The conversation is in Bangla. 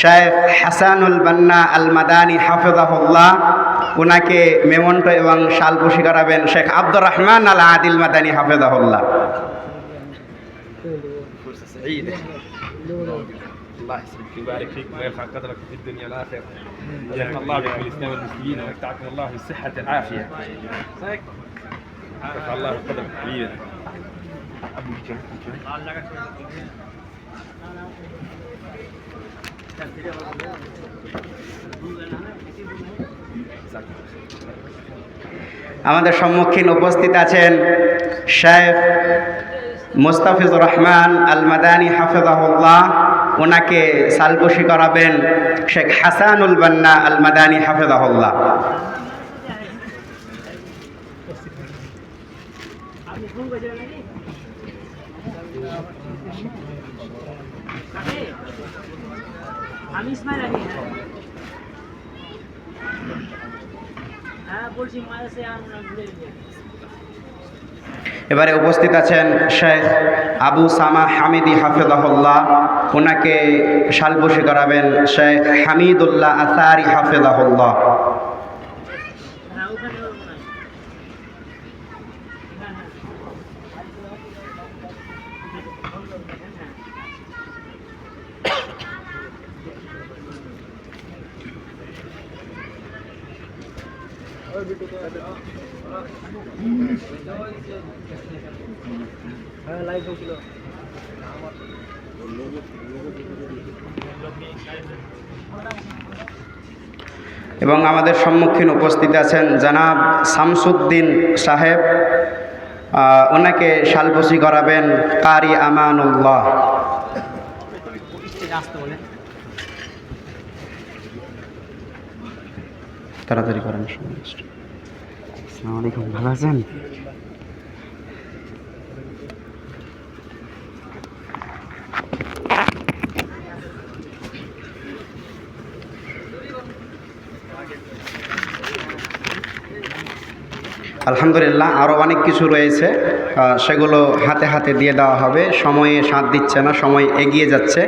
শেখ হাসানুল বান্না আল মাদানী হাফেজাহুল্লাহ ওনাকে মেমন্টো এবং শালপুষি করাবেন শেখ আব্দুর রহমান আল আদিল মাদানী হাফেজাহুল্লাহ فرصة سعيدة الله يسلمك ويبارك فيك ويرفع قدرك في الدنيا والآخرة جزاك الله بك بالإسلام والمسلمين ومتعكم الله بالصحة والعافية رفع الله قدرك حبيبنا আমাদের সম্মুখীন উপস্থিত আছেন শেখ মুস্তাফিজুর রহমান আল মাদানী হাফেজাহুল্লাহ। ওনাকে সালকুশি করাবেন শেখ হাসানুল বান্না আল মাদানী হাফেজাহুল্লাহ। ইসমাইল আলী হ্যাঁ। হ্যাঁ এবারে উপস্থিত আছেন শেখ আবু সামা হামিদি হাফেজাহুল্লাহ। ওনাকে শালবসি করাবেন শেখ হামিদুল্লাহ আসারি হাফেজাহুল্লাহ হ্যাঁ ওখানে ওর মনে হয়। হ্যাঁ হ্যাঁ এবং আমাদের সম্মুখীন উপস্থিত আছেন জানাব শামসুদ্দিন সাহেব। ওনাকে শালবসি করাবেন কারি আমানুল্লাহ। তাড়াতাড়ি করেন। আসসালামু আলাইকুম ভালো আছেন? আলহামদুলিল্লাহ আরও অনেক কিছু রয়েছে। সেগুলো হাতে হাতে দিয়ে দেওয়া হবে। সময়ে সাথ দিচ্ছে না সময় এগিয়ে যাচ্ছে।